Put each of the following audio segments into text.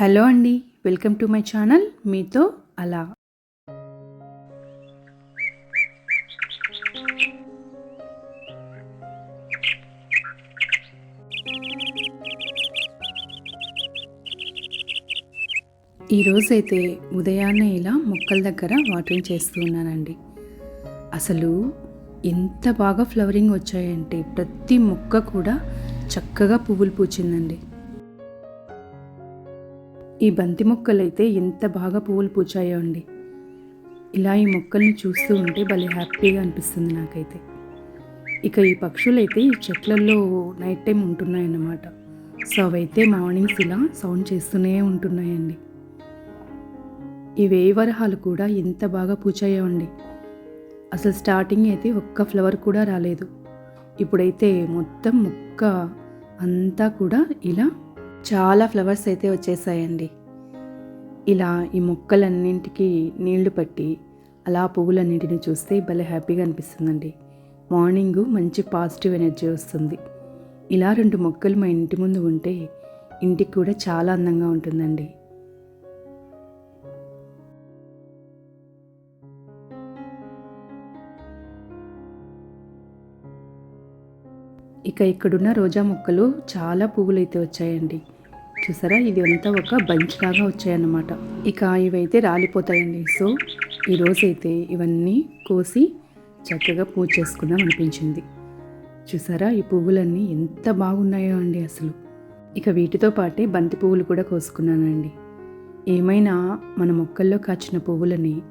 Hello అండి welcome to my channel మీతో అలా. ఈరోజైతే ఉదయాన్నే ఇలా మొక్కల దగ్గర వాటరింగ్ చేస్తూ ఉన్నానండి. అసలు ఎంత బాగా ఫ్లవరింగ్ వచ్చాయంటే ప్రతి మొక్క కూడా చక్కగా పువ్వులు పూచిందండి. ఈ బంతి మొక్కలైతే ఎంత బాగా పువ్వులు పూచాయో అండి. ఇలా ఈ మొక్కల్ని చూస్తూ ఉంటే భలే హ్యాపీగా అనిపిస్తుంది నాకైతే. ఇక ఈ పక్షులు అయితే ఈ చెట్లలో నైట్ టైం ఉంటున్నాయన్నమాట. సో అవైతే మార్నింగ్స్ ఇలా సౌండ్ చేస్తూనే ఉంటున్నాయండి. ఈ వేయవరహాలు కూడా ఎంత బాగా పూచాయో అండి. అసలు స్టార్టింగ్ అయితే ఒక్క ఫ్లవర్ కూడా రాలేదు. ఇప్పుడైతే మొత్తం మొక్క అంతా కూడా ఇలా చాలా ఫ్లవర్స్ అయితే వచ్చేసాయండి. ఇలా ఈ మొక్కలన్నింటికి నీళ్ళు పట్టి అలా పువ్వులన్నింటిని చూస్తే భలే హ్యాపీగా అనిపిస్తుందండి. మార్నింగ్ మంచి పాజిటివ్ ఎనర్జీ వస్తుంది. ఇలా రెండు మొక్కలు మా ఇంటి ముందు ఉంటే ఇంటికి కూడా చాలా అందంగా ఉంటుందండి. ఇక ఇక్కడున్న రోజా మొక్కలు చాలా పువ్వులు అయితే వచ్చాయండి. చూసారా? ఇది అంతా ఒక బంచ్ లాగా వచ్చాయన్నమాట. ఇక ఇవైతే రాలిపోతాయండి. సో ఈరోజైతే ఇవన్నీ కోసి చక్కగా పూజ చేసుకుందాం అనిపించింది. చూసారా? ఈ పువ్వులన్నీ ఎంత బాగున్నాయో అండి అసలు. ఇక వీటితో పాటే బంతి పువ్వులు కూడా కోసుకున్నానండి. ఏమైనా మన మొక్కల్లో కాచిన పువ్వులని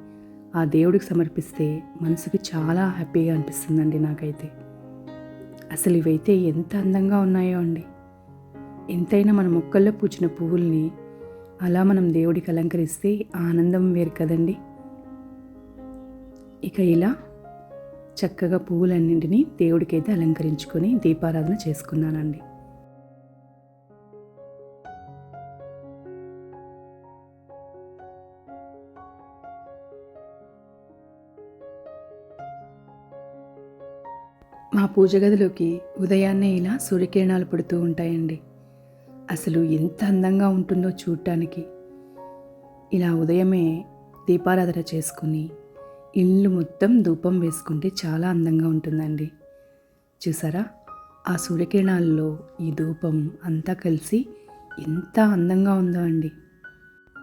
ఆ దేవుడికి సమర్పిస్తే మనసుకి చాలా హ్యాపీగా అనిపిస్తుందండి నాకైతే. అసలు ఇవైతే ఎంత అందంగా ఉన్నాయో అండి. ఎంతైనా మన మొక్కల్లో పూచిన పువ్వుల్ని అలా మనం దేవుడికి అలంకరిస్తే ఆనందం వేరు కదండి. ఇక ఇలా చక్కగా పువ్వులన్నింటినీ దేవుడికైతే అలంకరించుకొని దీపారాధన చేసుకున్నానండి. మా పూజ గదిలోకి ఉదయాన్నే ఇలా సూర్యకిరణాలు పడుతూ ఉంటాయండి. అసలు ఎంత అందంగా ఉంటుందో చూడటానికి ఇలా ఉదయమే దీపారాధన చేసుకుని ఇల్లు మొత్తం ధూపం వేసుకుంటే చాలా అందంగా ఉంటుందండి. చూసారా? ఆ సూర్యకిరణాల్లో ఈ ధూపం అంతా కలిసి ఎంత అందంగా ఉందో అండి.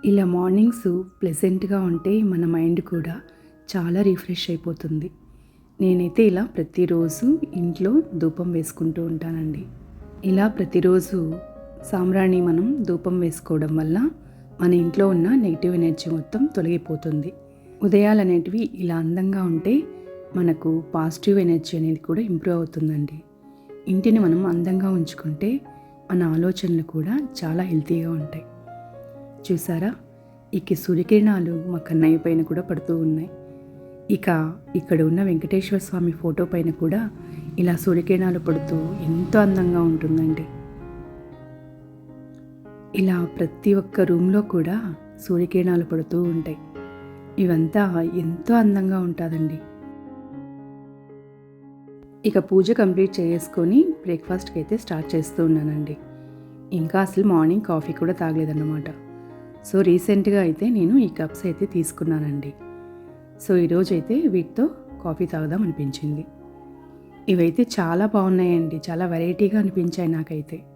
ఇలా మార్నింగ్స్ ప్లెజెంట్గా ఉంటే మన మైండ్ కూడా చాలా రిఫ్రెష్ అయిపోతుంది. నేనైతే ఇలా ప్రతిరోజు ఇంట్లో ధూపం వేసుకుంటూ ఉంటానండి. ఇలా ప్రతిరోజు సాంబ్రాణి మనం ధూపం వేసుకోవడం వల్ల మన ఇంట్లో ఉన్న నెగిటివ్ ఎనర్జీ మొత్తం తొలగిపోతుంది. ఉదయాలు అనేటివి ఇలా అందంగా ఉంటే మనకు పాజిటివ్ ఎనర్జీ అనేది కూడా ఇంప్రూవ్ అవుతుందండి. ఇంటిని మనం అందంగా ఉంచుకుంటే మన ఆలోచనలు కూడా చాలా హెల్తీగా ఉంటాయి. చూసారా? ఇక సూర్యకిరణాలు మా కన్నయ్య పైన కూడా పడుతూ ఉన్నాయి. ఇక ఇక్కడ ఉన్న వెంకటేశ్వర స్వామి ఫోటో పైన కూడా ఇలా సూర్యకిరణాలు పడుతూ ఎంతో అందంగా ఉంటుందండి. ఇలా ప్రతి ఒక్క రూమ్లో కూడా సూర్యకిరణాలు పడుతూ ఉంటాయి. ఇవంతా ఎంతో అందంగా ఉంటుందండి. ఇక పూజ కంప్లీట్ చేసుకొని బ్రేక్ఫాస్ట్కి అయితే స్టార్ట్ చేస్తూ ఉన్నానండి. ఇంకా అసలు మార్నింగ్ కాఫీ కూడా తాగలేదన్నమాట. సో రీసెంట్గా అయితే నేను ఈ కప్స్ అయితే తీసుకున్నానండి. సో ఈరోజు అయితే వీటితో కాఫీ తాగుదాం అనిపించింది. ఇవైతే చాలా బాగున్నాయండి. చాలా వెరైటీగా అనిపించాయి నాకైతే.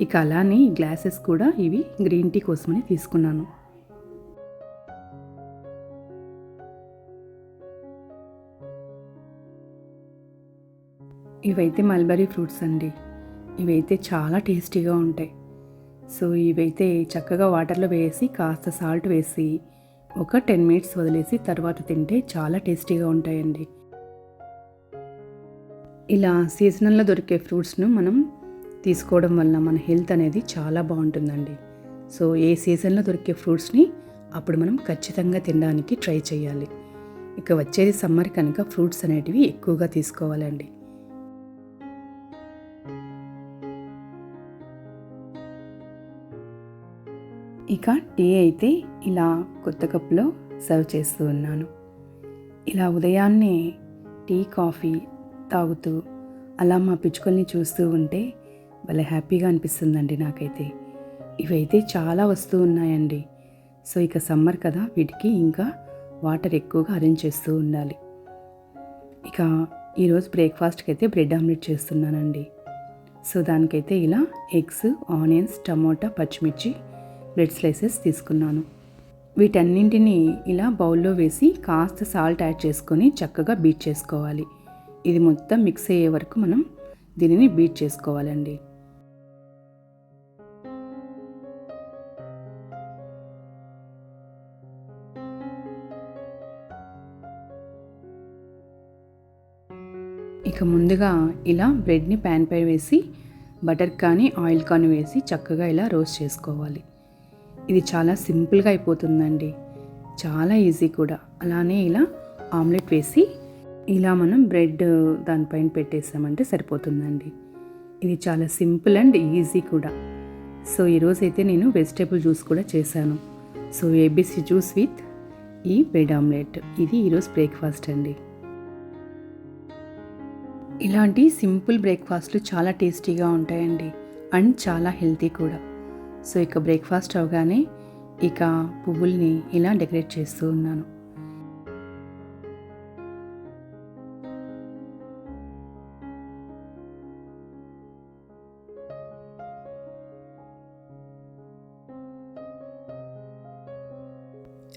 ఇక అలానే ఈ గ్లాసెస్ కూడా ఇవి గ్రీన్ టీ కోసమని తీసుకున్నాను. ఇవైతే మల్బరీ ఫ్రూట్స్ అండి. ఇవైతే చాలా టేస్టీగా ఉంటాయి. సో ఇవైతే చక్కగా వాటర్లో వేసి కాస్త సాల్ట్ వేసి ఒక టెన్ మినిట్స్ వదిలేసి తర్వాత తింటే చాలా టేస్టీగా ఉంటాయండి. ఇలా సీజనల్లో దొరికే ఫ్రూట్స్ను మనం తీసుకోవడం వల్ల మన హెల్త్ అనేది చాలా బాగుంటుందండి. సో ఏ సీజన్లో దొరికే ఫ్రూట్స్ని అప్పుడు మనం ఖచ్చితంగా తినడానికి ట్రై చేయాలి. ఇక వచ్చేది సమ్మర్ కనుక ఫ్రూట్స్ అనేటివి ఎక్కువగా తీసుకోవాలండి. ఇక టీ అయితే ఇలా కొత్త కప్లో సర్వ్ చేస్తూ ఉన్నాను. ఇలా ఉదయాన్నే టీ కాఫీ తాగుతూ అలా మా పిచ్చుకల్ని చూస్తూ ఉంటే భలే హ్యాపీగా అనిపిస్తుందండి నాకైతే. ఇవైతే చాలా వస్తూ ఉన్నాయండి. సో ఇక సమ్మర్ కదా వీటికి ఇంకా వాటర్ ఎక్కువగా అరేంజ్ చేస్తూ ఉండాలి. ఇక ఈరోజు బ్రేక్ఫాస్ట్కి అయితే బ్రెడ్ ఆమ్లెట్ చేస్తున్నానండి. సో దానికైతే ఇలా ఎగ్స్ ఆనియన్స్ టమోటా పచ్చిమిర్చి బ్రెడ్ స్లైసెస్ తీసుకున్నాను. వీటన్నింటినీ ఇలా బౌల్లో వేసి కాస్త సాల్ట్ యాడ్ చేసుకొని చక్కగా బీట్ చేసుకోవాలి. ఇది మొత్తం మిక్స్ అయ్యే వరకు మనం దీనిని బీట్ చేసుకోవాలండి. ఇక ముందుగా ఇలా బ్రెడ్ని ప్యాన్ పై వేసి బటర్ కానీ ఆయిల్ కానీ వేసి చక్కగా ఇలా రోస్ట్ చేసుకోవాలి. ఇది చాలా సింపుల్గా అయిపోతుందండి. చాలా ఈజీ కూడా. అలానే ఇలా ఆమ్లెట్ వేసి ఇలా మనం బ్రెడ్ దానిపైన పెట్టేసామంటే సరిపోతుందండి. ఇది చాలా సింపుల్ అండ్ ఈజీ కూడా. సో ఈరోజు అయితే నేను వెజిటేబుల్ జ్యూస్ కూడా చేశాను. సో ఏబీసీ జ్యూస్ విత్ ఈ బ్రెడ్ ఆమ్లెట్. ఇది ఈరోజు బ్రేక్ఫాస్ట్ అండి. ఇలాంటి సింపుల్ బ్రేక్ఫాస్ట్లు చాలా టేస్టీగా ఉంటాయండి అండ్ చాలా హెల్తీ కూడా. సో ఇక బ్రేక్ఫాస్ట్ అవగానే ఇక పువ్వుల్ని ఇలా డెకరేట్ చేస్తూ ఉన్నాను.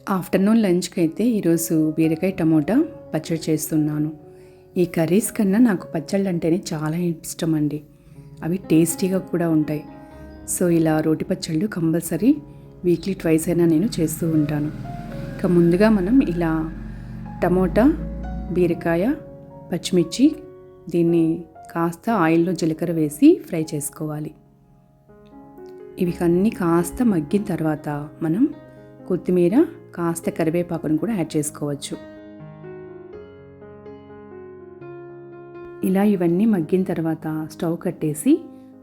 ఆఫ్టర్నూన్ లంచ్కి అయితే ఈరోజు బీరకాయ టమోటా పచ్చడి చేస్తున్నాను. ఈ కర్రీస్ కన్నా నాకు పచ్చళ్ళు అంటేనే చాలా ఇష్టం అండి అవి టేస్టీగా కూడా ఉంటాయి. సో ఇలా రోటి పచ్చళ్ళు కంపల్సరీ వీక్లీ ట్వైస్ అయినా నేను చేస్తూ ఉంటాను. ఇక ముందుగా మనం ఇలా టమోటా బీరకాయ పచ్చిమిర్చి దీన్ని కాస్త ఆయిల్లో జీలకర్ర వేసి ఫ్రై చేసుకోవాలి. ఇవి అన్నీ కాస్త మగ్గిన తర్వాత మనం కొత్తిమీర కాస్త కరివేపాకును కూడా యాడ్ చేసుకోవచ్చు. ఇలా ఇవన్నీ మగ్గిన తర్వాత స్టవ్ కట్టేసి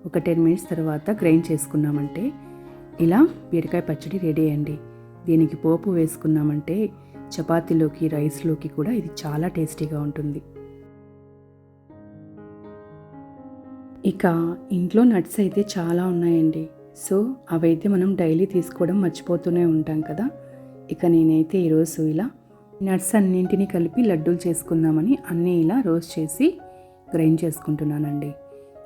ఒక టెన్ మినిట్స్ తర్వాత గ్రైండ్ చేసుకున్నామంటే ఇలా బీరకాయ పచ్చడి రెడీ అయ్యండి దీనికి పోపు వేసుకున్నామంటే చపాతీలోకి రైస్లోకి కూడా ఇది చాలా టేస్టీగా ఉంటుంది. ఇక ఇంట్లో నట్స్ అయితే చాలా ఉన్నాయండి. సో అవైతే మనం డైలీ తీసుకోవడం మర్చిపోతూనే ఉంటాం కదా. ఇక నేనైతే ఈరోజు ఇలా నట్స్ అన్నింటినీ కలిపి లడ్డూలు చేసుకుందామని అన్నీ ఇలా రోస్ట్ చేసి గ్రైండ్ చేసుకుంటున్నానండి.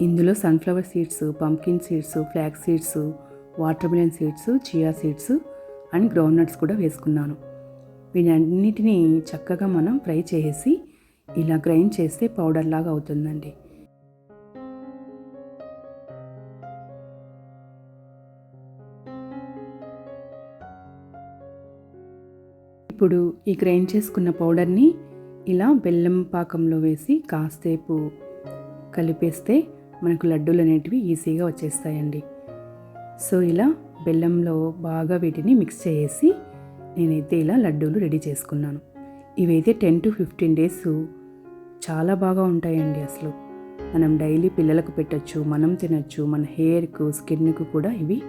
ఇందులో sunflower seeds pumpkin seeds flax seeds watermelon seeds chia seeds and groundnuts కూడా వేసుకున్నాను. వీటన్నిటిని చక్కగా మనం ఫ్రై చేసి ఇలా గ్రైండ్ చేస్తే పౌడర్ లాగా అవుతుందండి. ఇప్పుడు ఈ గ్రైండ్ చేసుకున్న పౌడర్ని ఇలా బెల్లం పాకంలో వేసి కాసేపు కలిపేస్తే మనకు లడ్డూలు అనేటివి ఈజీగా వచ్చేస్తాయండి. సో ఇలా బెల్లంలో బాగా వీటిని మిక్స్ చేసి నేనైతే ఇలా లడ్డూలు రెడీ చేసుకున్నాను. ఇవైతే టెన్ టు ఫిఫ్టీన్ డేస్ చాలా బాగా ఉంటాయండి అసలు. మనం డైలీ పిల్లలకు పెట్టచ్చు మనం తినచ్చు మన హెయిర్కు స్కిన్కు కూడా ఇవి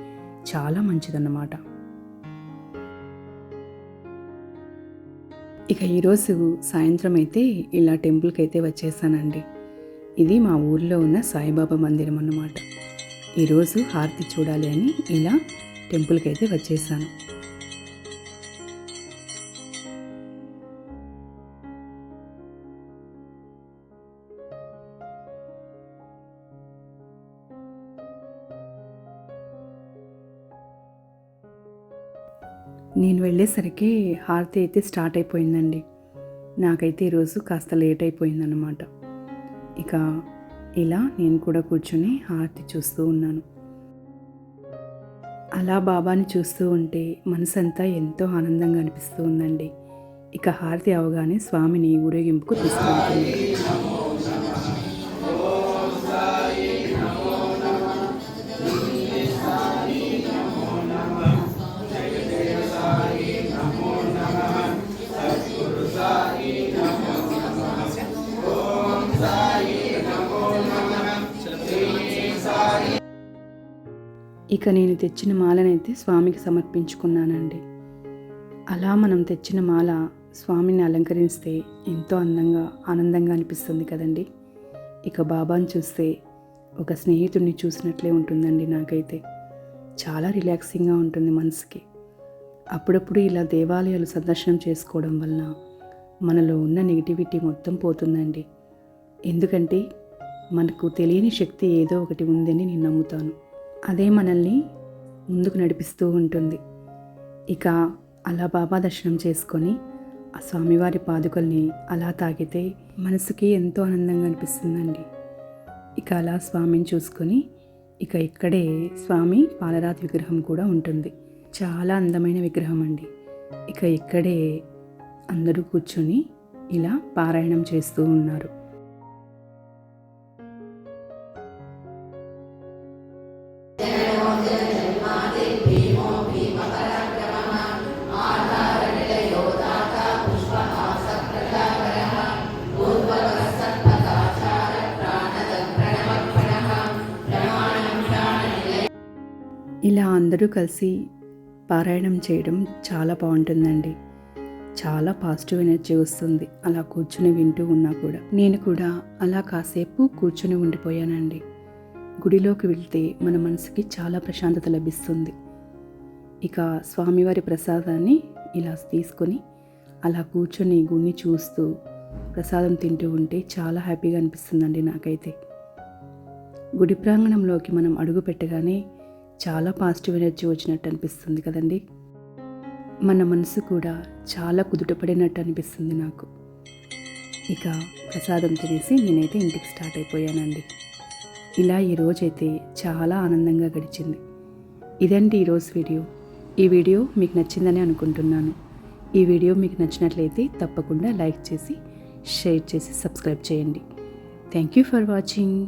చాలా మంచిదన్నమాట. ఇక ఈరోజు సాయంత్రం అయితే ఇలా టెంపుల్కి అయితే వచ్చేసానండి. ఇది మా ఊర్లో ఉన్న సాయిబాబా మందిరం అన్నమాట. ఈరోజు హారతి చూడాలి అని ఇలా టెంపుల్కి అయితే వచ్చేసాను. నేను వెళ్ళేసరికి హారతి అయితే స్టార్ట్ అయిపోయిందండి. నాకైతే ఈరోజు కాస్త లేట్ అయిపోయిందన్నమాట. ఇక ఇలా నేను కూడా కూర్చొని హారతి చూస్తూ ఉన్నాను. అలా బాబాని చూస్తూ ఉంటే మనసంతా ఎంతో ఆనందంగా అనిపిస్తూ ఉందండి. ఇక హారతి అవగానే స్వామిని ఊరేగింపుకు తీసుకెళ్తుంది ఇక నేను తెచ్చిన మాలనైతే స్వామికి సమర్పించుకున్నానండి. అలా మనం తెచ్చిన మాల స్వామిని అలంకరిస్తే ఎంతో అందంగా ఆనందంగా అనిపిస్తుంది కదండి. ఇక బాబాను చూస్తే ఒక స్నేహితుడిని చూసినట్లే ఉంటుందండి నాకైతే. చాలా రిలాక్సింగ్గా ఉంటుంది మనసుకి. అప్పుడప్పుడు ఇలా దేవాలయాలు సందర్శనం చేసుకోవడం వలన మనలో ఉన్న నెగిటివిటీ మొత్తం పోతుందండి. ఎందుకంటే మనకు తెలియని శక్తి ఏదో ఒకటి ఉందని నేను నమ్ముతాను. అదే మనల్ని ముందుకు నడిపిస్తూ ఉంటుంది. ఇక అలా బాబా దర్శనం చేసుకొని ఆ స్వామివారి పాదుకల్ని అలా తాగితే మనసుకి ఎంతో ఆనందంగా అనిపిస్తుందండి. ఇక అలా స్వామిని చూసుకొని ఇక ఇక్కడే స్వామి పాలరాతి విగ్రహం కూడా ఉంటుంది. చాలా అందమైన విగ్రహం అండి. ఇక ఇక్కడే అందరూ కూర్చొని ఇలా పారాయణం చేస్తూ ఉన్నారు. ఇలా అందరూ కలిసి పారాయణం చేయడం చాలా బాగుంటుందండి. చాలా పాజిటివ్ ఎనర్జీ వస్తుంది. అలా కూర్చుని వింటూ ఉన్నా కూడా. నేను కూడా అలా కాసేపు కూర్చుని ఉండిపోయానండి. గుడిలోకి వెళ్తే మన మనసుకి చాలా ప్రశాంతత లభిస్తుంది. ఇక స్వామివారి ప్రసాదాన్ని ఇలా తీసుకొని అలా కూర్చొని గుడిని చూస్తూ ప్రసాదం తింటూ ఉంటే చాలా హ్యాపీగా అనిపిస్తుందండి నాకైతే. గుడి ప్రాంగణంలోకి మనం అడుగు పెట్టగానే చాలా పాజిటివ్ ఎనర్జీ వచ్చినట్టు అనిపిస్తుంది కదండి. మన మనసు కూడా చాలా కుదుటపడినట్టు అనిపిస్తుంది నాకు. ఇక ప్రసాదం తినేసి నేనైతే ఇంటికి స్టార్ట్ అయిపోయానండి. ఇలా ఈరోజైతే చాలా ఆనందంగా గడిచింది. ఇదండి ఈరోజు వీడియో. ఈ వీడియో మీకు నచ్చిందని అనుకుంటున్నాను. ఈ వీడియో మీకు నచ్చినట్లయితే తప్పకుండా లైక్ చేసి షేర్ చేసి సబ్స్క్రైబ్ చేయండి. Thank you for watching